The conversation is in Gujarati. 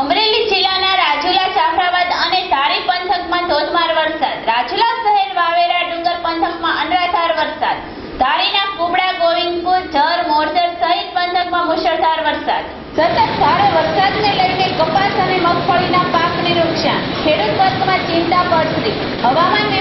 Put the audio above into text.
અમરેલી જિલ્લાના રાજુલા જાફરાબાદ અને ધારી પંથકમાં ધોધમાર વરસાદ. રાજુલા શહેર વાવેરા ડુંગર પંથકમાં અનરાધાર વરસાદ. ધારીના કુબડા, ગોવિંદપુર, જર મોરજર સહિત પંથકમાં મુશળધાર વરસાદ. સતત ભારે વરસાદને લઈને કપાસ અને મગફળીના પાકને નુકસાન. ખેડૂત વર્ગમાં ચિંતા પસરી હવામાન